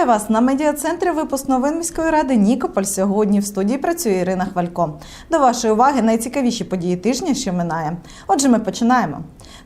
Вітаю вас на медіа-центрі випуск новин міської ради Нікополь. Сьогодні в студії працює Ірина Хвалько. До вашої уваги найцікавіші події тижня, що минає. Отже, ми починаємо.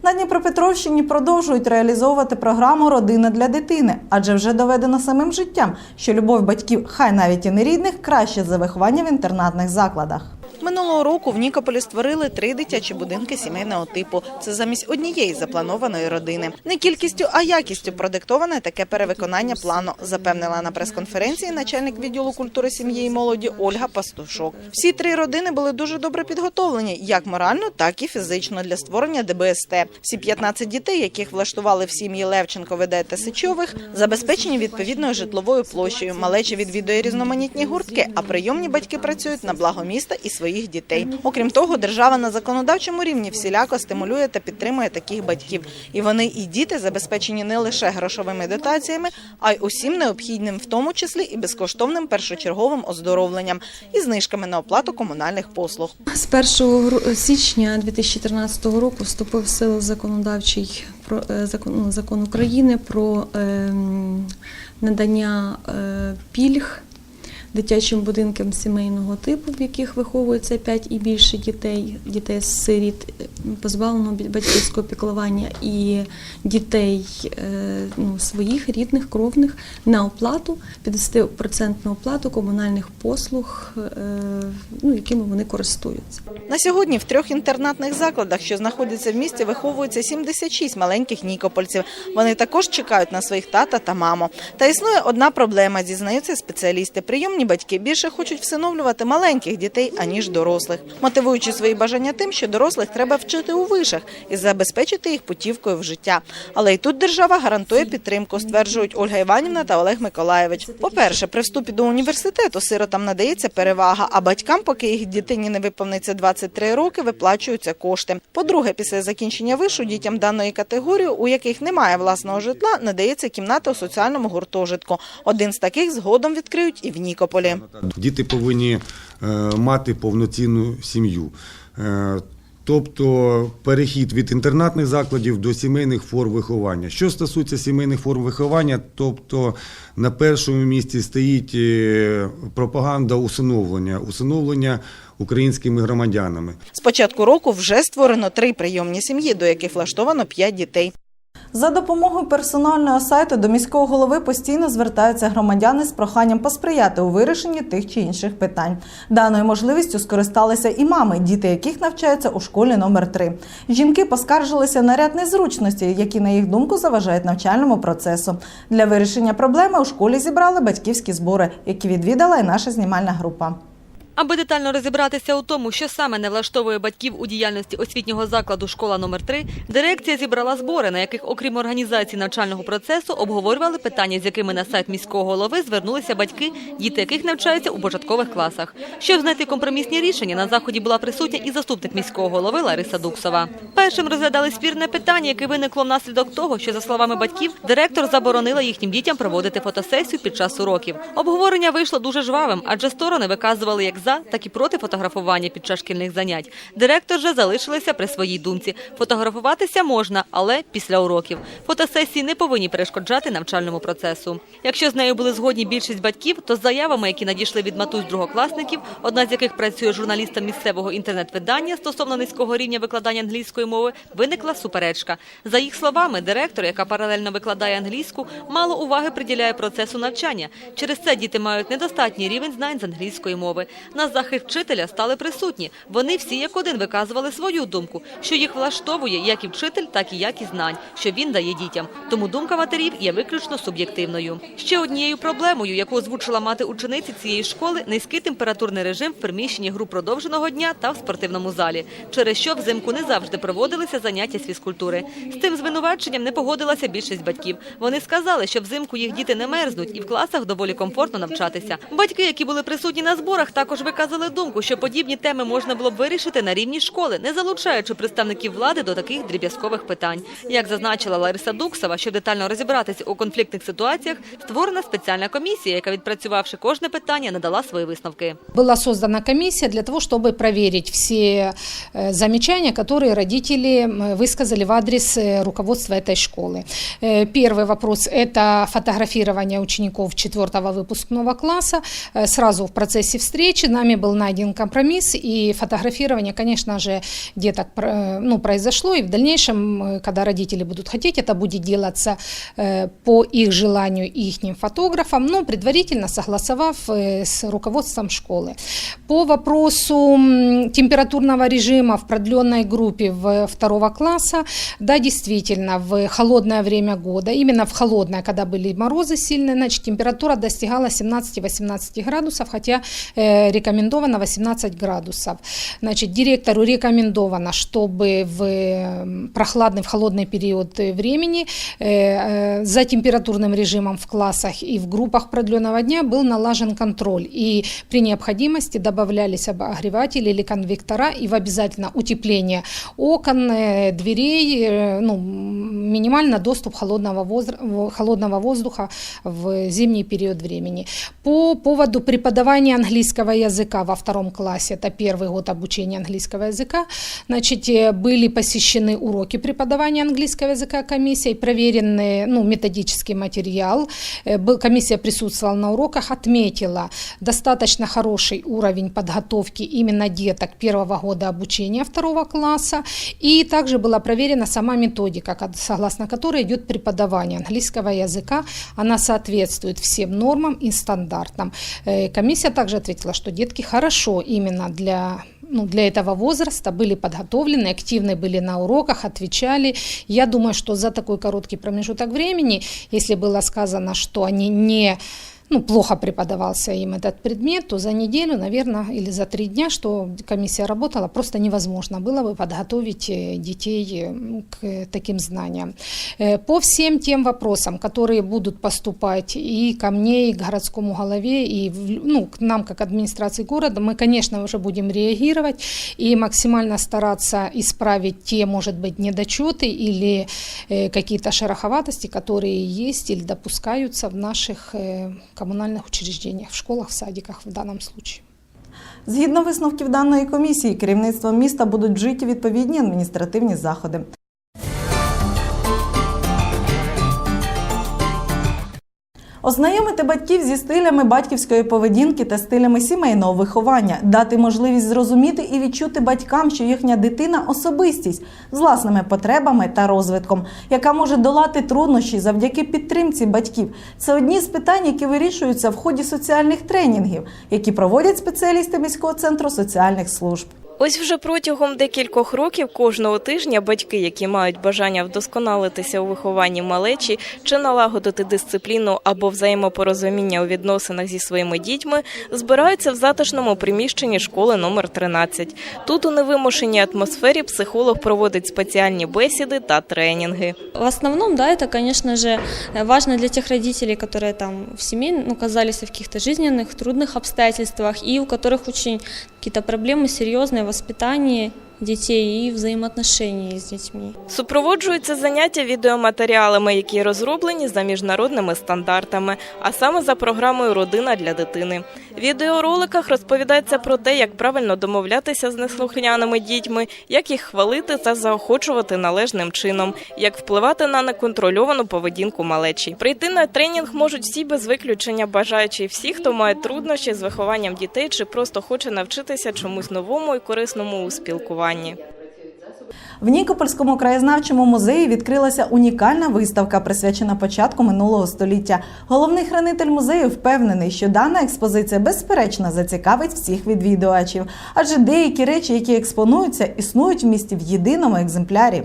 На Дніпропетровщині продовжують реалізовувати програму Родина для дитини, адже вже доведено самим життям, що любов батьків, хай навіть і не рідних, краще за виховання в інтернатних закладах. Минулого року в Нікополі створили три дитячі будинки сімейного типу. Це замість однієї запланованої родини. Не кількістю, а якістю продиктоване таке перевиконання плану, запевнила на прес-конференції начальник відділу культури сім'ї і молоді Ольга Пастушок. Всі три родини були дуже добре підготовлені, як морально, так і фізично для створення ДБСТ. Всі 15 дітей, яких влаштували в сім'ї Левченко, Веде та Сичових, забезпечені відповідною житловою площею. Малеча відвідує різноманітні гуртки, а прийомні батьки працюють на благо міста і своїх дітей. Окрім того, держава на законодавчому рівні всіляко стимулює та підтримує таких батьків. І вони і діти забезпечені не лише грошовими дотаціями, а й усім необхідним, в тому числі і безкоштовним першочерговим оздоровленням і знижками на оплату комунальних послуг. З 1 гру- січня 2014 року вступив в силу законодавчий про е, закон, ну, закон України про ем, надання е, пільг дитячим будинкам сімейного типу, в яких виховується 5 і більше дітей, дітей з сиріт, е, позбавлено батьківського піклування і дітей е, ну, своїх рідних, кровних на оплату, 50% оплату комунальних послуг, е, ну, якими вони користуються. На сьогодні в трьох інтернатних закладах, що знаходяться в місті, виховується 76 маленьких нікопольців. Вони також чекають на своїх тата та маму. Та існує одна проблема, зізнаються спеціалісти. Прийомні батьки більше хочуть всиновлювати маленьких дітей, аніж дорослих, мотивуючи свої бажання тим, що дорослих треба вчити у вишах і забезпечити їх путівкою в життя. Але й тут держава гарантує підтримку, стверджують Ольга Іванівна та Олег Миколаєвич. По-перше, при вступі до університету сиротам надається перевага, а батькам, поки їх дитині не виповниться 23 роки, виплачуються кошти. По-друге, після закінчення вишу дітям даної категорії, у яких немає власного житла, надається кімната у соціальному гуртожитку. Один з таких згодом відкриють і в Нікополі. Діти повинні е, мати повноцінну сім'ю. Е, Тобто перехід від інтернатних закладів до сімейних форм виховання. Що стосується сімейних форм виховання, тобто на першому місці стоїть е, пропаганда усиновлення, усиновлення українськими громадянами. З початку року вже створено три прийомні сім'ї, до яких влаштовано п'ять дітей. За допомогою персонального сайту до міського голови постійно звертаються громадяни з проханням посприяти у вирішенні тих чи інших питань. Даною можливістю скористалися і мами, діти яких навчаються у школі номер 3 Жінки поскаржилися на ряд незручностей, які, на їх думку, заважають навчальному процесу. Для вирішення проблеми у школі зібрали батьківські збори, які відвідала і наша знімальна група. Аби детально розібратися у тому, що саме не влаштовує батьків у діяльності освітнього закладу «Школа номер 3 дирекція зібрала збори, на яких, окрім організації навчального процесу, обговорювали питання, з якими на сайт міського голови звернулися батьки, діти яких навчаються у початкових класах. Щоб знайти компромісні рішення, на заході була присутня і заступник міського голови Лариса Дуксова. Першим розглядали спірне питання, яке виникло внаслідок того, що, за словами батьків, директор заборонила їхнім дітям проводити фотосесію під час уроків. Обговорення вийшло дуже жвавим, адже сторони виказували як за, так і проти фотографування під час шкільних занять. Директор же залишилися при своїй думці. Фотографуватися можна, але після уроків. Фотосесії не повинні перешкоджати навчальному процесу. Якщо з нею були згодні більшість батьків, то з заявами, які надійшли від матусь другокласників, одна з яких працює журналістом місцевого інтернет-видання стосовно низького рівня викладання англійської мови, виникла суперечка. За їх словами, директор, яка паралельно викладає англійську, мало уваги приділяє процесу навчання. Через це діти мають недостатній рівень знань з англійської мови. На захист вчителя стали присутні. Вони всі як один виказували свою думку, що їх влаштовує як і вчитель, так і якість знань, що він дає дітям. Тому думка матерів є виключно суб'єктивною. Ще однією проблемою, яку озвучила мати учениці цієї школи, низький температурний режим в приміщенні гру продовженого дня та в спортивному залі, через що взимку не завжди проводилися заняття з фізкультури. З тим звинуваченням не погодилася більшість батьків. Вони сказали, що взимку їх діти не мерзнуть і в класах доволі комфортно навчатися. Батьки, які були присутні на зборах, також виказали думку, що подібні теми можна було б вирішити на рівні школи, не залучаючи представників влади до таких дріб'язкових питань. Як зазначила Лариса Дуксова, щоб детально розібратися у конфліктних ситуаціях, створена спеціальна комісія, яка, відпрацювавши кожне питання, надала свої висновки. Была создана комиссия для того, чтобы проверить все э, замечания, которые родители м, высказали в адрес э, руководства этой школы. Э, Первый вопрос – это фотографирование учеников 4 выпускного класса. Э, Сразу в процессе встречи Нами был найден компромисс, и фотографирование, конечно же, деток про- ну, произошло, и в дальнейшем, э, когда родители будут хотеть, это будет делаться э, по их желанию и их фотографам, но предварительно согласовав э, с руководством школы. По вопросу температурного режима в продленной группе в второго класса, да, действительно, в холодное время года, именно в холодное, когда были морозы сильные, значит, температура достигала 17-18 градусов, хотя э, рекомендовано 18 градусов. Значит, директору рекомендовано, чтобы в прохладный, в холодный период времени э, э, за температурным режимом в классах и в группах продленного дня был налажен контроль. И при необходимости добавлялись обогреватели или конвектора и в обязательно утепление окон, э, дверей, э, ну, минимально доступ холодного, возра- холодного воздуха в зимний период времени. По поводу преподавания английского языка во втором классе, это первый год обучения английского языка, значит, э, были посещены уроки преподавания английского языка комиссией, проверенный ну, методический материал. Э, был- Комиссия присутствовала на уроках, отметила достаточно хороший уровень подготовки именно деток первого года обучения второго класса. И также была проверена сама методика, согласно которой идет преподавание английского языка. Она соответствует всем нормам и стандартам. Э, Комиссия также ответила, что детки хорошо именно для ну, для этого возраста были подготовлены, активны были на уроках, отвечали. Я думаю, что за такой короткий промежуток времени, если было сказано, что они не ну, плохо преподавался им этот предмет, то за неделю, наверное, или за три дня, что комиссия работала, просто невозможно было бы подготовить э, детей э, к таким знаниям. Э, По всем тем вопросам, которые будут поступать и ко мне, и к городскому голове, и ну, к нам, как администрации города, мы, конечно, уже будем реагировать и максимально стараться исправить те, может быть, недочеты или какие-то шероховатости, которые есть или допускаются в наших коммунальных учреждениях, в школах, в садиках в данном случае. Згідно висновків даної комісії, керівництвом міста будуть вжиті відповідні адміністративні заходи. Ознайомити батьків зі стилями батьківської поведінки та стилями сімейного виховання, дати можливість зрозуміти і відчути батькам, що їхня дитина особистість з власними потребами та розвитком, яка може долати труднощі завдяки підтримці батьків. Це одні з питань, які вирішуються в ході соціальних тренінгів, які проводять спеціалісти міського центру соціальних служб. Ось вже протягом декількох років кожного тижня батьки, які мають бажання вдосконалитися у вихованні малечі чи налагодити дисципліну або взаємопорозуміння у відносинах зі своїми дітьми, збираються в затишному приміщенні школи номер 13. Тут у невимушеній атмосфері психолог проводить спеціальні бесіди та тренінги. В основном, да, это, конечно же, э, важно для тех родителей, которые там в семье ну, оказались в каких-то жизненных, трудных обстоятельствах и у которых очень какие-то проблемы серьезные в воспитании детей и взаимоотношении с детьми. Супроводжуються заняття відеоматеріалами, які розроблені за міжнародними стандартами, а саме за програмою Родина для дитини. В відеороликах розповідається про те, як правильно домовлятися з неслухняними дітьми, як їх хвалити та заохочувати належним чином, як впливати на неконтрольовану поведінку малечі. Прийти на тренінг можуть всі без виключення бажаючі всі, хто має труднощі з вихованням дітей чи просто хоче навчитися чомусь новому і корисному у спілкуванні. В Нікопольському краєзнавчому музеї відкрилася унікальна виставка, присвячена початку минулого століття. Головний хранитель музею впевнений, що дана експозиція безперечно зацікавить всіх відвідувачів, адже деякі речі, які експонуються, існують в місті в єдиному екземплярі.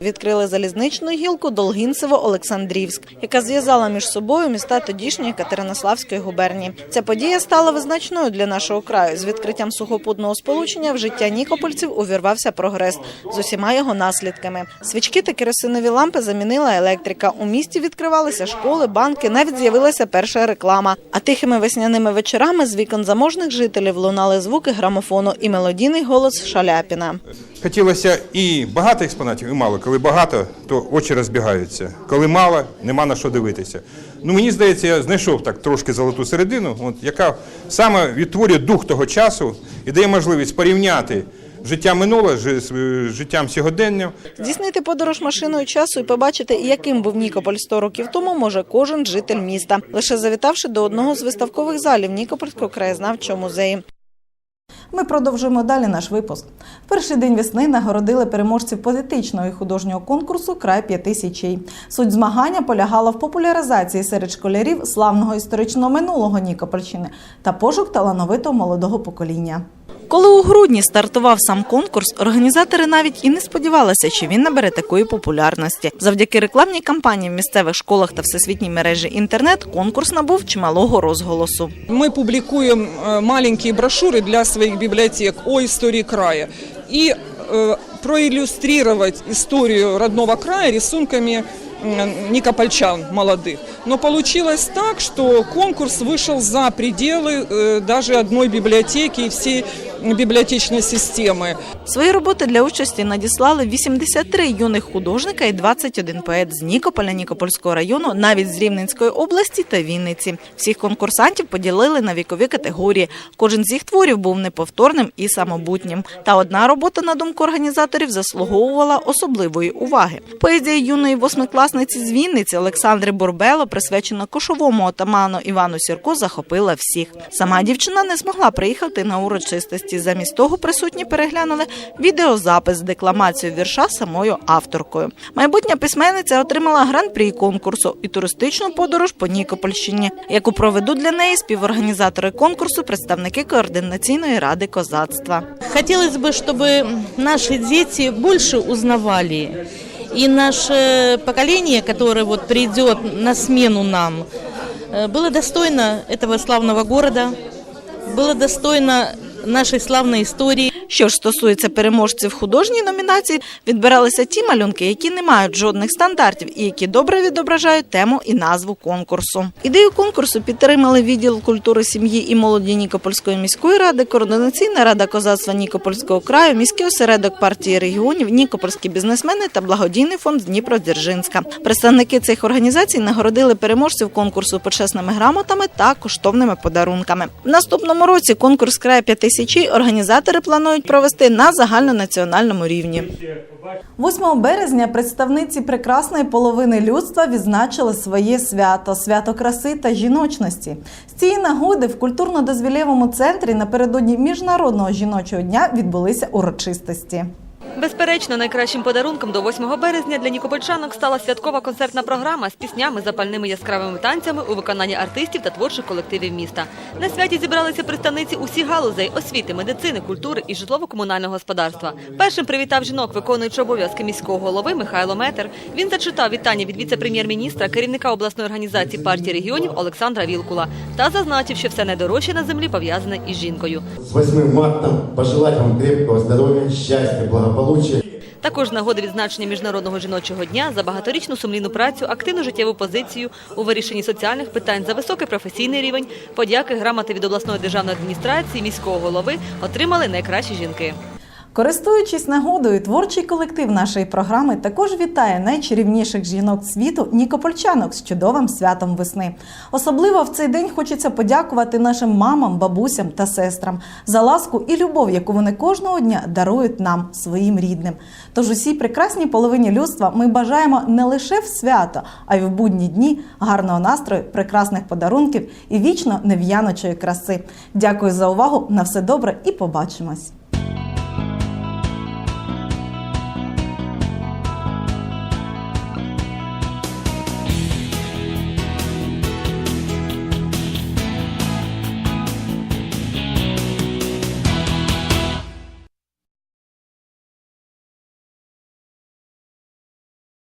Відкрили залізничну гілку Долгінцево-Олександрівськ, яка зв'язала між собою міста тодішньої Катеринославської губернії. Ця подія стала визначною для нашого краю. З відкриттям сухопутного сполучення в життя нікопольців увірвався прогрес з усіма його наслідками. Свічки та керосинові лампи замінила електрика. У місті відкривалися школи, банки, навіть з'явилася перша реклама. А тихими весняними вечорами з вікон заможних жителів лунали звуки грамофону і мелодійний голос Шаляпіна. Хотілося і багато експонатів, і мало. Коли багато, то очі розбігаються. Коли мало, нема на що дивитися. Ну мені здається, я знайшов так трошки золоту середину, от, яка саме відтворює дух того часу і дає можливість порівняти життя минуле з життям сьогодення. Здійснити подорож машиною часу і побачити, яким був Нікополь 100 років тому, може кожен житель міста, лише завітавши до одного з виставкових залів Нікопольського краєзнавчого музею. Ми продовжуємо далі наш випуск. В перший день весни нагородили переможців поетичного і художнього конкурсу Край п'яти січей. Суть змагання полягала в популяризації серед школярів славного історичного минулого Нікопольщини та пошук талановитого молодого покоління. Коли у грудні стартував сам конкурс, організатори навіть і не сподівалися, що він набере такої популярності. Завдяки рекламній кампанії в місцевих школах та всесвітній мережі інтернет конкурс набув чималого розголосу. Мы публикуем э, маленькие брошюры для своих библиотек о истории края и э, проиллюстрировать историю родного края рисунками м, никопольчан молодых. Но получилось так, что конкурс вышел за пределы э, даже одной библиотеки и всей библиотечной системы. Свої роботи для участі надіслали 83 юних художника і 21 поет з Нікополя, Нікопольського району, навіть з Рівненської області та Вінниці. Всіх конкурсантів поділили на вікові категорії. Кожен з їх творів був неповторним і самобутнім. Та одна робота, на думку організаторів, заслуговувала особливої уваги. Поезія юної восьмикласниці з Вінниці Олександри Бурбело, присвячена кошовому отаману Івану Сірко, захопила всіх. Сама дівчина не змогла приїхати на урочистості. Замість того присутні переглянули відеозапис з декламацією вірша самою авторкою. Майбутня письменниця отримала гран-прі конкурсу і туристичну подорож по Нікопольщині, яку проведуть для неї співорганізатори конкурсу, представники координаційної ради козацтва. Хотелось бы, чтобы наши дети больше узнавали. И наше поколение, которое вот придет на смену нам, э, было достойно этого славного города, было достойно нашей славной истории. Що ж стосується переможців художньої номінації, відбиралися ті малюнки, які не мають жодних стандартів і які добре відображають тему і назву конкурсу. Ідею конкурсу підтримали відділ культури сім'ї і молоді Нікопольської міської ради, координаційна рада козацтва Нікопольського краю, міський осередок партії регіонів, Нікопольські бізнесмени та благодійний фонд Дніпродзержинська. Представники цих організацій нагородили переможців конкурсу почесними грамотами та коштовними подарунками. В наступному році конкурс край п'яти січей організатори планують провести на загальнонаціональному рівні. 8 березня представниці прекрасної половини людства відзначили своє свято свято краси та жіночності. З цієї нагоди в культурно-дозвілєвому центрі напередодні міжнародного жіночого дня відбулися урочистості. Безперечно, найкращим подарунком до 8 березня для нікопольчанок стала святкова концертна програма з піснями, запальними яскравими танцями у виконанні артистів та творчих колективів міста. На святі зібралися представниці усіх галузей освіти, медицини, культури і житлово-комунального господарства. Першим привітав жінок, виконуючи обов'язки міського голови Михайло Метер. Він зачитав вітання від віце-прем'єр-міністра, керівника обласної організації партії регіонів Олександра Вілкула та зазначив, що все найдорожче на землі пов'язане із жінкою. С 8 марта пожелать вам крепкого здоровья, счастья, благополучия. Також з нагоди відзначення міжнародного жіночого дня за багаторічну сумлінну працю, активну життєву позицію у вирішенні соціальних питань за високий професійний рівень, подяки, грамоти від обласної державної адміністрації, міського голови отримали найкращі жінки. Користуючись нагодою, творчий колектив нашої програми також вітає найчарівніших жінок світу нікопольчанок з чудовим святом весни. Особливо в цей день хочеться подякувати нашим мамам, бабусям та сестрам за ласку і любов, яку вони кожного дня дарують нам, своїм рідним. Тож усій прекрасній половині людства ми бажаємо не лише в свято, а й в будні дні гарного настрою, прекрасних подарунків і вічно нев'яночої краси. Дякую за увагу. На все добре і побачимось.